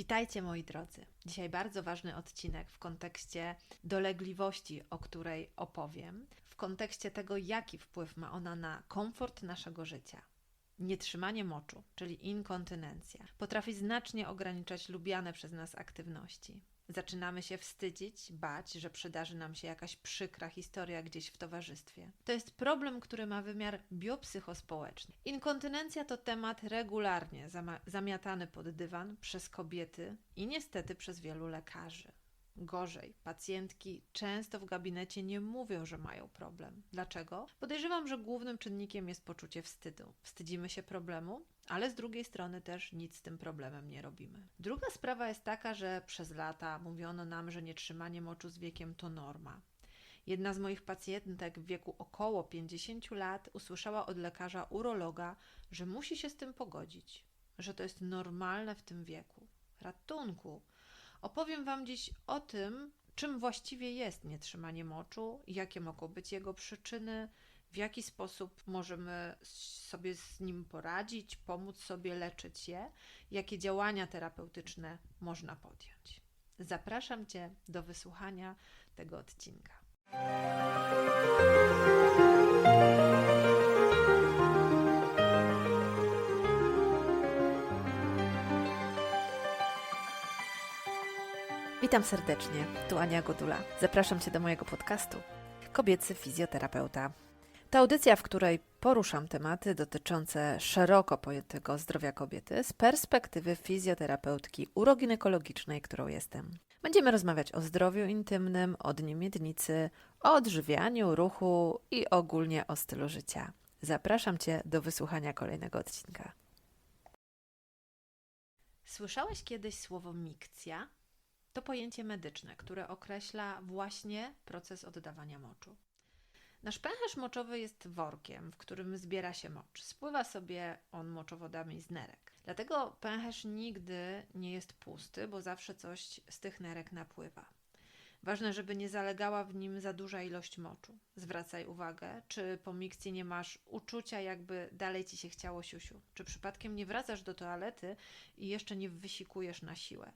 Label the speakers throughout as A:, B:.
A: Witajcie moi drodzy. Dzisiaj bardzo ważny odcinek w kontekście dolegliwości, o której opowiem, w kontekście tego, jaki wpływ ma ona na komfort naszego życia. Nietrzymanie moczu, czyli inkontynencja, potrafi znacznie ograniczać lubiane przez nas aktywności. Zaczynamy się wstydzić, bać, że przydarzy nam się jakaś przykra historia gdzieś w towarzystwie. To jest problem, który ma wymiar biopsychospołeczny. Inkontynencja to temat regularnie zamiatany pod dywan przez kobiety i niestety przez wielu lekarzy. Gorzej, pacjentki często w gabinecie nie mówią, że mają problem. Dlaczego? Podejrzewam, że głównym czynnikiem jest poczucie wstydu. Wstydzimy się problemu, ale z drugiej strony też nic z tym problemem nie robimy. Druga sprawa jest taka, że przez lata mówiono nam, że nietrzymanie moczu z wiekiem to norma. Jedna z moich pacjentek w wieku około 50 lat usłyszała od lekarza urologa, że musi się z tym pogodzić, że to jest normalne w tym wieku. Ratunku! Opowiem Wam dziś o tym, czym właściwie jest nietrzymanie moczu, jakie mogą być jego przyczyny, w jaki sposób możemy sobie z nim poradzić, pomóc sobie leczyć je, jakie działania terapeutyczne można podjąć. Zapraszam Cię do wysłuchania tego odcinka. Witam serdecznie, tu Ania Godula. Zapraszam Cię do mojego podcastu Kobiecy Fizjoterapeuta. To audycja, w której poruszam tematy dotyczące szeroko pojętego zdrowia kobiety z perspektywy fizjoterapeutki uroginekologicznej, którą jestem. Będziemy rozmawiać o zdrowiu intymnym, o dniu miednicy, o odżywianiu, ruchu i ogólnie o stylu życia. Zapraszam Cię do wysłuchania kolejnego odcinka. Słyszałeś kiedyś słowo mikcja? To pojęcie medyczne, które określa właśnie proces oddawania moczu. Nasz pęcherz moczowy jest workiem, w którym zbiera się mocz. Spływa sobie on moczowodami z nerek. Dlatego pęcherz nigdy nie jest pusty, bo zawsze coś z tych nerek napływa. Ważne, żeby nie zalegała w nim za duża ilość moczu. Zwracaj uwagę, czy po mikcji nie masz uczucia, jakby dalej ci się chciało siusiu. Czy przypadkiem nie wracasz do toalety i jeszcze nie wysikujesz na siłę.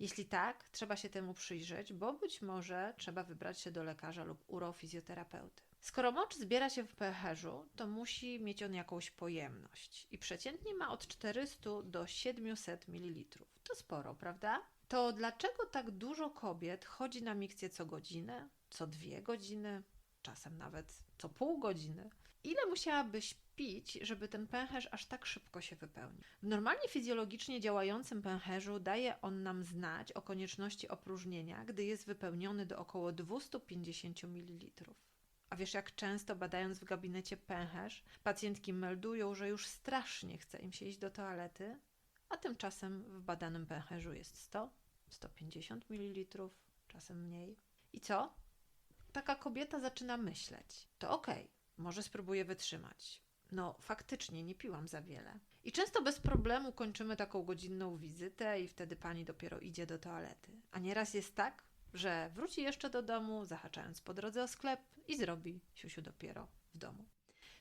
A: Jeśli tak, trzeba się temu przyjrzeć, bo być może trzeba wybrać się do lekarza lub urofizjoterapeuty. Skoro mocz zbiera się w pęcherzu, to musi mieć on jakąś pojemność i przeciętnie ma od 400 do 700 ml. To sporo, prawda? To dlaczego tak dużo kobiet chodzi na mikcję co godzinę, co dwie godziny, czasem nawet co pół godziny? Ile musiałabyś pić, żeby ten pęcherz aż tak szybko się wypełnił? W normalnie fizjologicznie działającym pęcherzu daje on nam znać o konieczności opróżnienia, gdy jest wypełniony do około 250 ml. A wiesz, jak często badając w gabinecie pęcherz, pacjentki meldują, że już strasznie chce im się iść do toalety, a tymczasem w badanym pęcherzu jest 100, 150 ml, czasem mniej. I co? Taka kobieta zaczyna myśleć. To okej, okay, może spróbuję wytrzymać. No, faktycznie nie piłam za wiele. I często bez problemu kończymy taką godzinną wizytę, i wtedy pani dopiero idzie do toalety. A nieraz jest tak, że wróci jeszcze do domu, zahaczając po drodze o sklep i zrobi siusiu dopiero w domu.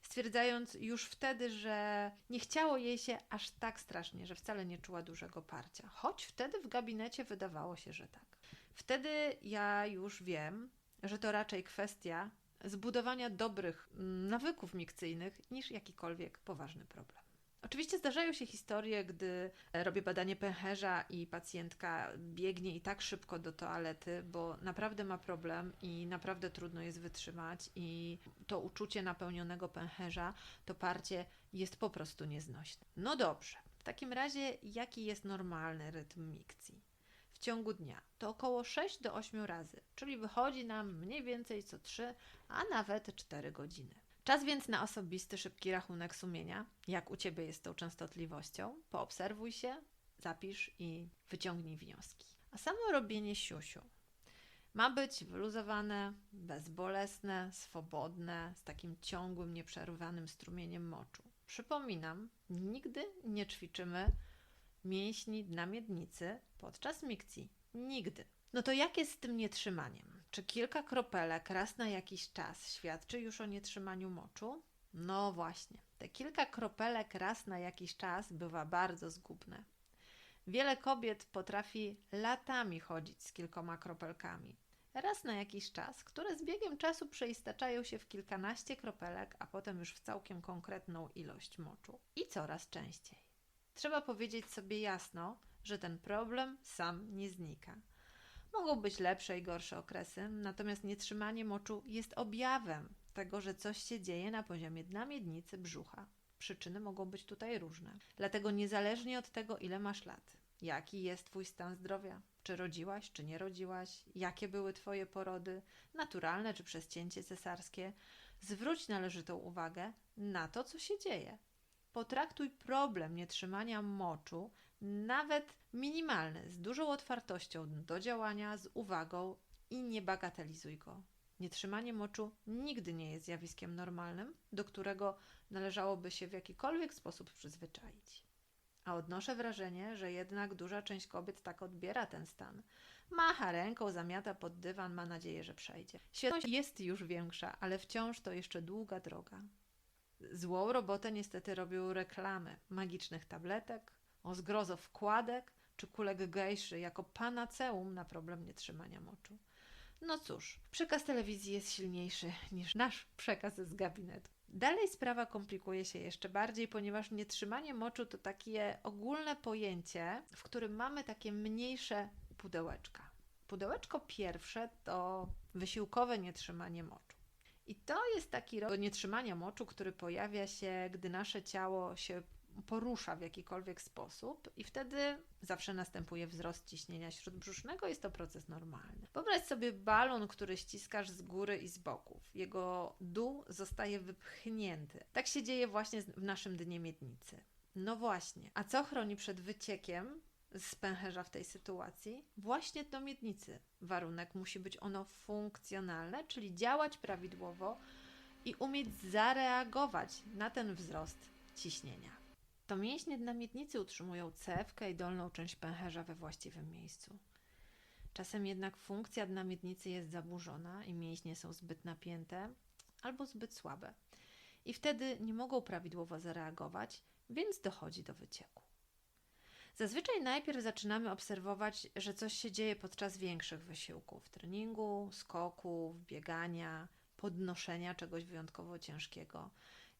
A: Stwierdzając już wtedy, że nie chciało jej się aż tak strasznie, że wcale nie czuła dużego parcia, choć wtedy w gabinecie wydawało się, że tak. Wtedy ja już wiem, że to raczej kwestia zbudowania dobrych mm, nawyków mikcyjnych niż jakikolwiek poważny problem. Oczywiście zdarzają się historie, gdy e, robię badanie pęcherza i pacjentka biegnie i tak szybko do toalety, bo naprawdę ma problem i naprawdę trudno jest wytrzymać, i to uczucie napełnionego pęcherza, to parcie jest po prostu nieznośne. No dobrze, w takim razie jaki jest normalny rytm mikcji? Ciągu dnia. To około 6 do 8 razy, czyli wychodzi nam mniej więcej co 3, a nawet 4 godziny. Czas więc na osobisty, szybki rachunek sumienia, jak u Ciebie jest tą częstotliwością. Poobserwuj się, zapisz i wyciągnij wnioski. A samo robienie siusiu ma być wyluzowane, bezbolesne, swobodne, z takim ciągłym, nieprzerwanym strumieniem moczu. Przypominam, nigdy nie ćwiczymy mięśni dna miednicy podczas mikcji. Nigdy. No to jak jest z tym nietrzymaniem? Czy kilka kropelek raz na jakiś czas świadczy już o nietrzymaniu moczu? No właśnie, te kilka kropelek raz na jakiś czas bywa bardzo zgubne. Wiele kobiet potrafi latami chodzić z kilkoma kropelkami. Raz na jakiś czas, które z biegiem czasu przeistaczają się w kilkanaście kropelek, a potem już w całkiem konkretną ilość moczu. I coraz częściej. Trzeba powiedzieć sobie jasno, że ten problem sam nie znika. Mogą być lepsze i gorsze okresy, natomiast nietrzymanie moczu jest objawem tego, że coś się dzieje na poziomie dna miednicy brzucha. Przyczyny mogą być tutaj różne. Dlatego niezależnie od tego, ile masz lat, jaki jest Twój stan zdrowia, czy rodziłaś, czy nie rodziłaś, jakie były Twoje porody, naturalne czy przez cięcie cesarskie, zwróć należytą uwagę na to, co się dzieje. Potraktuj problem nietrzymania moczu, nawet minimalny, z dużą otwartością do działania, z uwagą i nie bagatelizuj go. Nietrzymanie moczu nigdy nie jest zjawiskiem normalnym, do którego należałoby się w jakikolwiek sposób przyzwyczaić. A odnoszę wrażenie, że jednak duża część kobiet tak odbiera ten stan. Macha ręką, zamiata pod dywan, ma nadzieję, że przejdzie. Świadomość jest już większa, ale wciąż to jeszcze długa droga. Złą robotę niestety robią reklamy magicznych tabletek, o zgrozo wkładek czy kulek gejszy jako panaceum na problem nietrzymania moczu. No cóż, przekaz telewizji jest silniejszy niż nasz przekaz z gabinetu. Dalej sprawa komplikuje się jeszcze bardziej, ponieważ nietrzymanie moczu to takie ogólne pojęcie, w którym mamy takie mniejsze pudełeczka. Pudełeczko pierwsze to wysiłkowe nietrzymanie moczu. I to jest taki rodzaj nietrzymania moczu, który pojawia się, gdy nasze ciało się porusza w jakikolwiek sposób i wtedy zawsze następuje wzrost ciśnienia śródbrzusznego, jest to proces normalny. Wyobraź sobie balon, który ściskasz z góry i z boków. Jego dół zostaje wypchnięty. Tak się dzieje właśnie w naszym dnie miednicy. No właśnie, a co chroni przed wyciekiem z pęcherza w tej sytuacji? Właśnie do miednicy. Warunek musi być ono funkcjonalne, czyli działać prawidłowo i umieć zareagować na ten wzrost ciśnienia. To mięśnie dna miednicy utrzymują cewkę i dolną część pęcherza we właściwym miejscu. Czasem jednak funkcja dna miednicy jest zaburzona i mięśnie są zbyt napięte albo zbyt słabe. I wtedy nie mogą prawidłowo zareagować, więc dochodzi do wycieku. Zazwyczaj najpierw zaczynamy obserwować, że coś się dzieje podczas większych wysiłków treningu, skoków, biegania, podnoszenia czegoś wyjątkowo ciężkiego.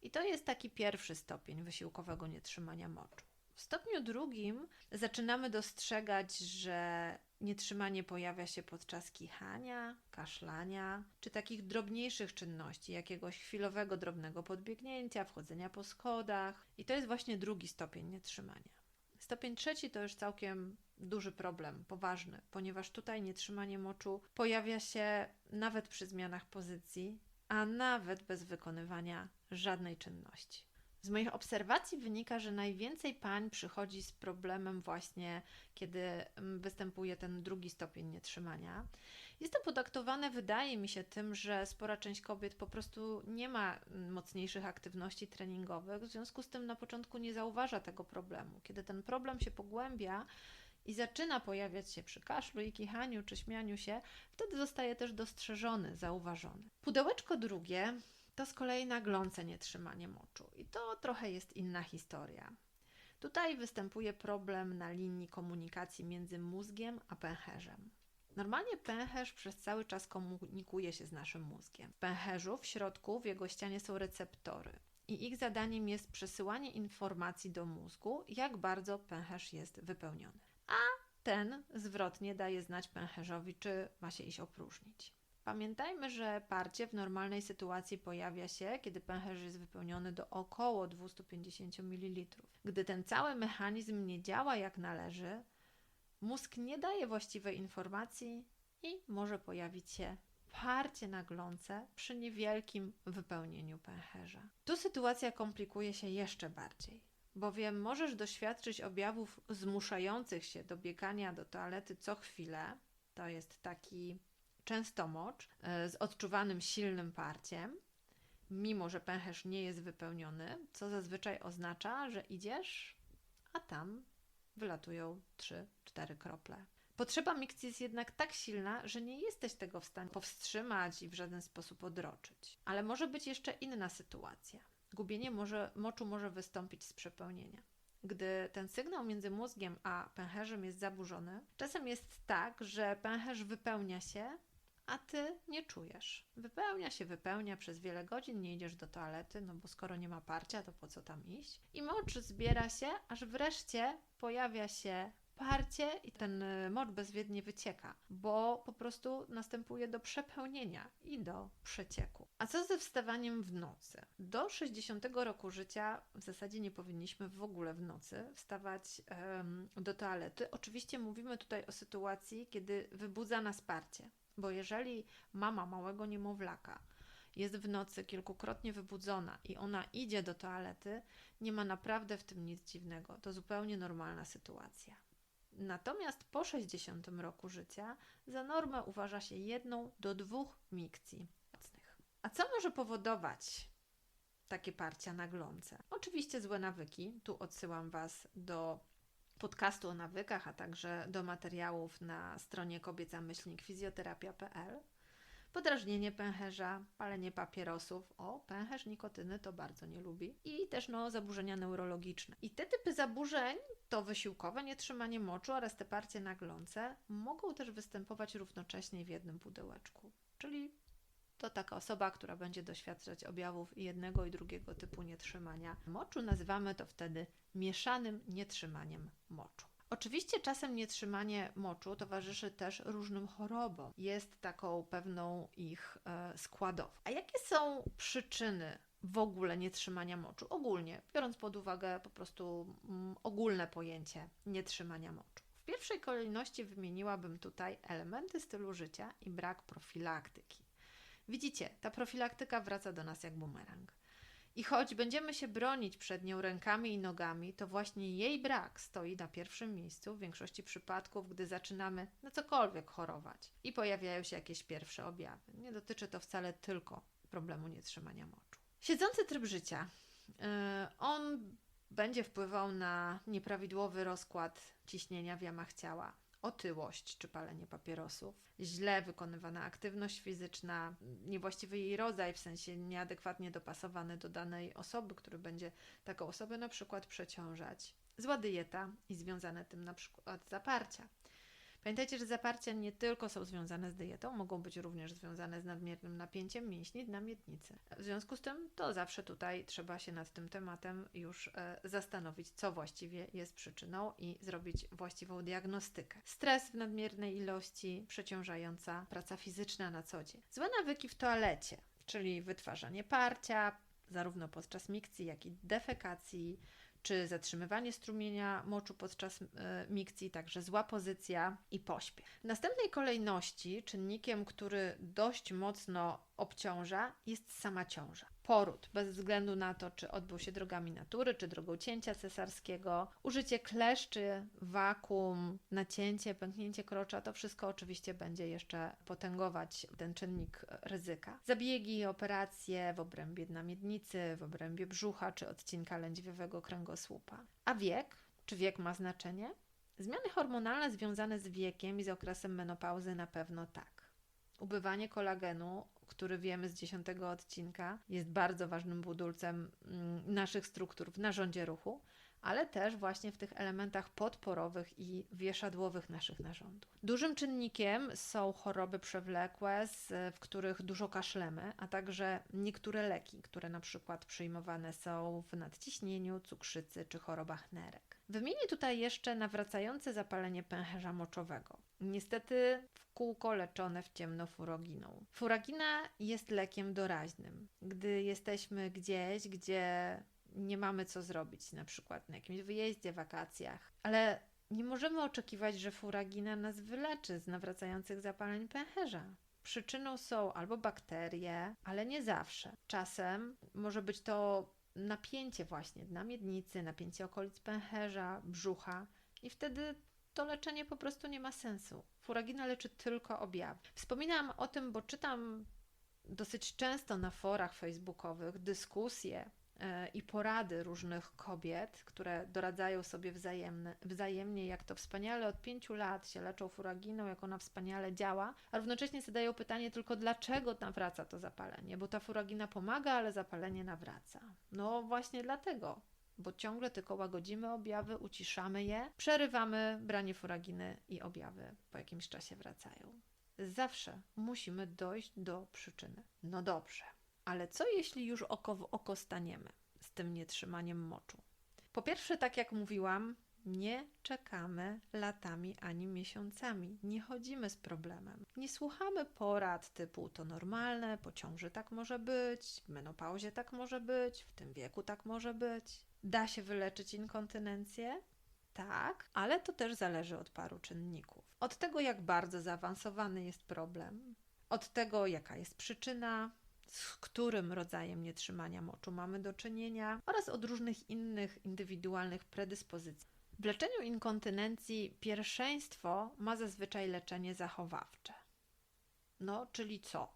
A: I to jest taki pierwszy stopień wysiłkowego nietrzymania moczu. W stopniu drugim zaczynamy dostrzegać, że nietrzymanie pojawia się podczas kichania, kaszlania, czy takich drobniejszych czynności, jakiegoś chwilowego drobnego podbiegnięcia, wchodzenia po schodach. I to jest właśnie drugi stopień nietrzymania. Stopień trzeci to już całkiem duży problem, poważny, ponieważ tutaj nietrzymanie moczu pojawia się nawet przy zmianach pozycji, a nawet bez wykonywania żadnej czynności. Z moich obserwacji wynika, że najwięcej pań przychodzi z problemem właśnie, kiedy mm, występuje ten drugi stopień nietrzymania. Jest to wydaje mi się, tym, że spora część kobiet po prostu nie ma mocniejszych aktywności treningowych, w związku z tym na początku nie zauważa tego problemu. Kiedy ten problem się pogłębia, i zaczyna pojawiać się przy kaszlu i kichaniu czy śmianiu się, wtedy zostaje też dostrzeżony, zauważony. Pudełeczko drugie to z kolei naglące nietrzymanie moczu i to trochę jest inna historia. Tutaj występuje problem na linii komunikacji między mózgiem a pęcherzem. Normalnie pęcherz przez cały czas komunikuje się z naszym mózgiem. W pęcherzu w środku w jego ścianie są receptory i ich zadaniem jest przesyłanie informacji do mózgu, jak bardzo pęcherz jest wypełniony a ten zwrotnie daje znać pęcherzowi, czy ma się iść opróżnić. Pamiętajmy, że parcie w normalnej sytuacji pojawia się, kiedy pęcherz jest wypełniony do około 250 ml. Gdy ten cały mechanizm nie działa jak należy, mózg nie daje właściwej informacji i może pojawić się parcie naglące przy niewielkim wypełnieniu pęcherza. Tu sytuacja komplikuje się jeszcze bardziej bowiem możesz doświadczyć objawów zmuszających się do biegania do toalety co chwilę. To jest taki częstomocz e, z odczuwanym silnym parciem, mimo że pęcherz nie jest wypełniony, co zazwyczaj oznacza, że idziesz, a tam wylatują 3-4 krople. Potrzeba mikcji jest jednak tak silna, że nie jesteś tego w stanie powstrzymać i w żaden sposób odroczyć. Ale może być jeszcze inna sytuacja. Gubienie może, moczu może wystąpić z przepełnienia. gdy ten sygnał między mózgiem a pęcherzem jest zaburzony, czasem jest tak, że pęcherz wypełnia się, a ty nie czujesz. Wypełnia się, wypełnia przez wiele godzin, nie idziesz do toalety, no bo skoro nie ma parcia, to po co tam iść? I mocz zbiera się, aż wreszcie pojawia się parcie i ten y, mocz bezwiednie wycieka, bo po prostu następuje do przepełnienia i do przecieku. A co ze wstawaniem w nocy? Do 60 roku życia w zasadzie nie powinniśmy w ogóle w nocy wstawać em, do toalety. Oczywiście mówimy tutaj o sytuacji, kiedy wybudza nas parcie, bo jeżeli mama małego niemowlaka jest w nocy kilkukrotnie wybudzona i ona idzie do toalety, nie ma naprawdę w tym nic dziwnego. To zupełnie normalna sytuacja. Natomiast po 60 roku życia za normę uważa się jedną do dwóch mikcji. A co może powodować takie parcia na glące? Oczywiście złe nawyki. Tu odsyłam Was do podcastu o nawykach, a także do materiałów na stronie kobiecamyślnikfizjoterapia.pl. Podrażnienie pęcherza, palenie papierosów. O, pęcherz nikotyny to bardzo nie lubi. I też no, zaburzenia neurologiczne. I te typy zaburzeń to wysiłkowe nietrzymanie moczu oraz te parcie na glące mogą też występować równocześnie w jednym pudełeczku. Czyli to taka osoba, która będzie doświadczać objawów jednego i drugiego typu nietrzymania moczu. Nazywamy to wtedy mieszanym nietrzymaniem moczu. Oczywiście czasem nietrzymanie moczu towarzyszy też różnym chorobom. Jest taką pewną ich e, składową. A jakie są przyczyny w ogóle nietrzymania moczu? Ogólnie, biorąc pod uwagę po prostu mm, ogólne pojęcie nietrzymania moczu. W pierwszej kolejności wymieniłabym tutaj elementy stylu życia i brak profilaktyki. Widzicie, ta profilaktyka wraca do nas jak bumerang. I choć będziemy się bronić przed nią rękami i nogami, to właśnie jej brak stoi na pierwszym miejscu w większości przypadków, gdy zaczynamy na cokolwiek chorować i pojawiają się jakieś pierwsze objawy. Nie dotyczy to wcale tylko problemu nietrzymania moczu. Siedzący tryb życia. Yy, on będzie wpływał na nieprawidłowy rozkład ciśnienia w jamach ciała otyłość czy palenie papierosów, źle wykonywana aktywność fizyczna, niewłaściwy jej rodzaj, w sensie nieadekwatnie dopasowany do danej osoby, który będzie taką osobę na przykład przeciążać, zła dieta i związane tym na przykład zaparcia. Pamiętajcie, że zaparcia nie tylko są związane z dietą, mogą być również związane z nadmiernym napięciem mięśni na miednicy. W związku z tym to zawsze tutaj trzeba się nad tym tematem już e, zastanowić, co właściwie jest przyczyną i zrobić właściwą diagnostykę. Stres w nadmiernej ilości, przeciążająca praca fizyczna na co dzień. Złe nawyki w toalecie, czyli wytwarzanie parcia, zarówno podczas mikcji, jak i defekacji, czy zatrzymywanie strumienia moczu podczas e, mikcji, także zła pozycja i pośpiech. W następnej kolejności czynnikiem, który dość mocno obciąża, jest sama ciąża. Poród, bez względu na to, czy odbył się drogami natury, czy drogą cięcia cesarskiego, użycie kleszczy, wakum, nacięcie, pęknięcie krocza, to wszystko oczywiście będzie jeszcze potęgować ten czynnik ryzyka. Zabiegi i operacje w obrębie dna miednicy, w obrębie brzucha, czy odcinka lędźwiowego kręgosłupa. A wiek? Czy wiek ma znaczenie? Zmiany hormonalne związane z wiekiem i z okresem menopauzy na pewno tak. Ubywanie kolagenu który wiemy z dziesiątego odcinka, jest bardzo ważnym budulcem mm, naszych struktur w narządzie ruchu, ale też właśnie w tych elementach podporowych i wieszadłowych naszych narządów. Dużym czynnikiem są choroby przewlekłe, w których dużo kaszlemy, a także niektóre leki, które na przykład przyjmowane są w nadciśnieniu, cukrzycy czy chorobach nerek. Wymienię tutaj jeszcze nawracające zapalenie pęcherza moczowego. Niestety w kółko leczone w ciemno furoginą. Furagina jest lekiem doraźnym. Gdy jesteśmy gdzieś, gdzie nie mamy co zrobić, na przykład na jakimś wyjeździe, wakacjach, ale nie możemy oczekiwać, że furagina nas wyleczy z nawracających zapaleń pęcherza. Przyczyną są albo bakterie, ale nie zawsze. Czasem może być to napięcie właśnie na miednicy, napięcie okolic pęcherza, brzucha i wtedy to leczenie po prostu nie ma sensu. Furagina leczy tylko objawy. Wspominam o tym, bo czytam dosyć często na forach facebookowych dyskusje i porady różnych kobiet, które doradzają sobie wzajemne, wzajemnie, jak to wspaniale od pięciu lat się leczą furaginą, jak ona wspaniale działa, a równocześnie zadają pytanie tylko, dlaczego nawraca to zapalenie, bo ta furagina pomaga, ale zapalenie nawraca. No właśnie dlatego, bo ciągle tylko łagodzimy objawy, uciszamy je, przerywamy branie furaginy i objawy po jakimś czasie wracają. Zawsze musimy dojść do przyczyny. No dobrze, ale co jeśli już oko w oko staniemy z tym nietrzymaniem moczu? Po pierwsze, tak jak mówiłam, nie czekamy latami ani miesiącami, nie chodzimy z problemem, nie słuchamy porad typu to normalne, po ciąży tak może być, menopauzie tak może być, w tym wieku tak może być. Da się wyleczyć inkontynencję? Tak, ale to też zależy od paru czynników. Od tego, jak bardzo zaawansowany jest problem, od tego, jaka jest przyczyna, z którym rodzajem nietrzymania moczu mamy do czynienia oraz od różnych innych indywidualnych predyspozycji. W leczeniu inkontynencji pierwszeństwo ma zazwyczaj leczenie zachowawcze. No, czyli co?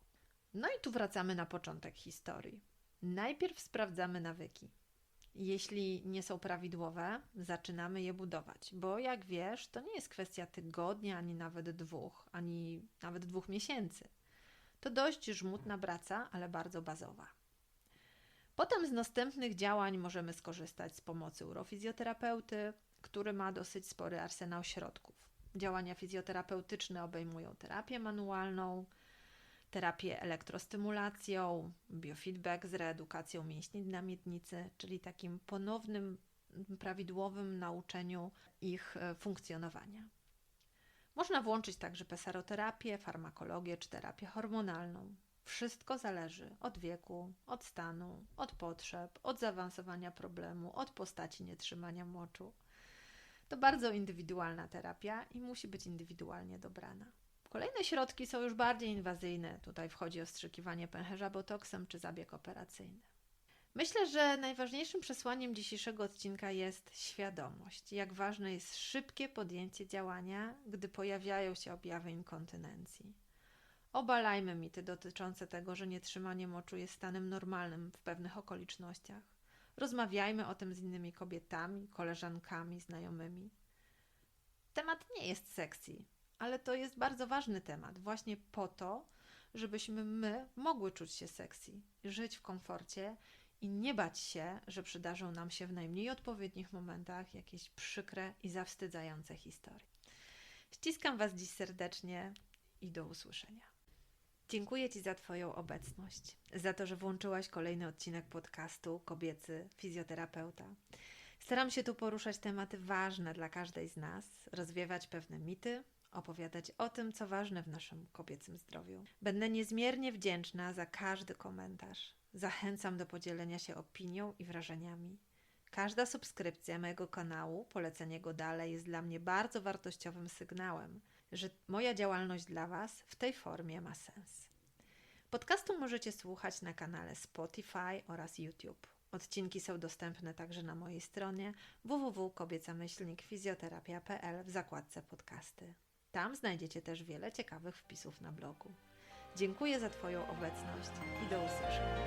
A: No i tu wracamy na początek historii. Najpierw sprawdzamy nawyki. Jeśli nie są prawidłowe, zaczynamy je budować, bo jak wiesz, to nie jest kwestia tygodnia, ani nawet dwóch, ani nawet dwóch miesięcy. To dość żmudna praca, ale bardzo bazowa. Potem z następnych działań możemy skorzystać z pomocy urofizjoterapeuty, który ma dosyć spory arsenał środków. Działania fizjoterapeutyczne obejmują terapię manualną, terapię elektrostymulacją, biofeedback z reedukacją mięśni na miednicy, czyli takim ponownym, prawidłowym nauczeniu ich e, funkcjonowania. Można włączyć także pesaroterapię, farmakologię czy terapię hormonalną. Wszystko zależy od wieku, od stanu, od potrzeb, od zaawansowania problemu, od postaci nietrzymania moczu. To bardzo indywidualna terapia i musi być indywidualnie dobrana. Kolejne środki są już bardziej inwazyjne. Tutaj wchodzi ostrzykiwanie pęcherza botoksem czy zabieg operacyjny. Myślę, że najważniejszym przesłaniem dzisiejszego odcinka jest świadomość, jak ważne jest szybkie podjęcie działania, gdy pojawiają się objawy inkontynencji. Obalajmy mity dotyczące tego, że nietrzymanie moczu jest stanem normalnym w pewnych okolicznościach. Rozmawiajmy o tym z innymi kobietami, koleżankami, znajomymi. Temat nie jest sexy, ale to jest bardzo ważny temat, właśnie po to, żebyśmy my mogły czuć się sexy, żyć w komforcie i nie bać się, że przydarzą nam się w najmniej odpowiednich momentach jakieś przykre i zawstydzające historie. Ściskam Was dziś serdecznie i do usłyszenia. Dziękuję Ci za Twoją obecność, za to, że włączyłaś kolejny odcinek podcastu Kobiecy Fizjoterapeuta. Staram się tu poruszać tematy ważne dla każdej z nas, rozwiewać pewne mity, opowiadać o tym, co ważne w naszym kobiecym zdrowiu. Będę niezmiernie wdzięczna za każdy komentarz. Zachęcam do podzielenia się opinią i wrażeniami. Każda subskrypcja mojego kanału, polecenie go dalej jest dla mnie bardzo wartościowym sygnałem, że moja działalność dla Was w tej formie ma sens. Podcastu możecie słuchać na kanale Spotify oraz YouTube. Odcinki są dostępne także na mojej stronie www.kobiecamyślnikfizjoterapia.pl w zakładce podcasty. Tam znajdziecie też wiele ciekawych wpisów na blogu. Dziękuję za Twoją obecność i do usłyszenia.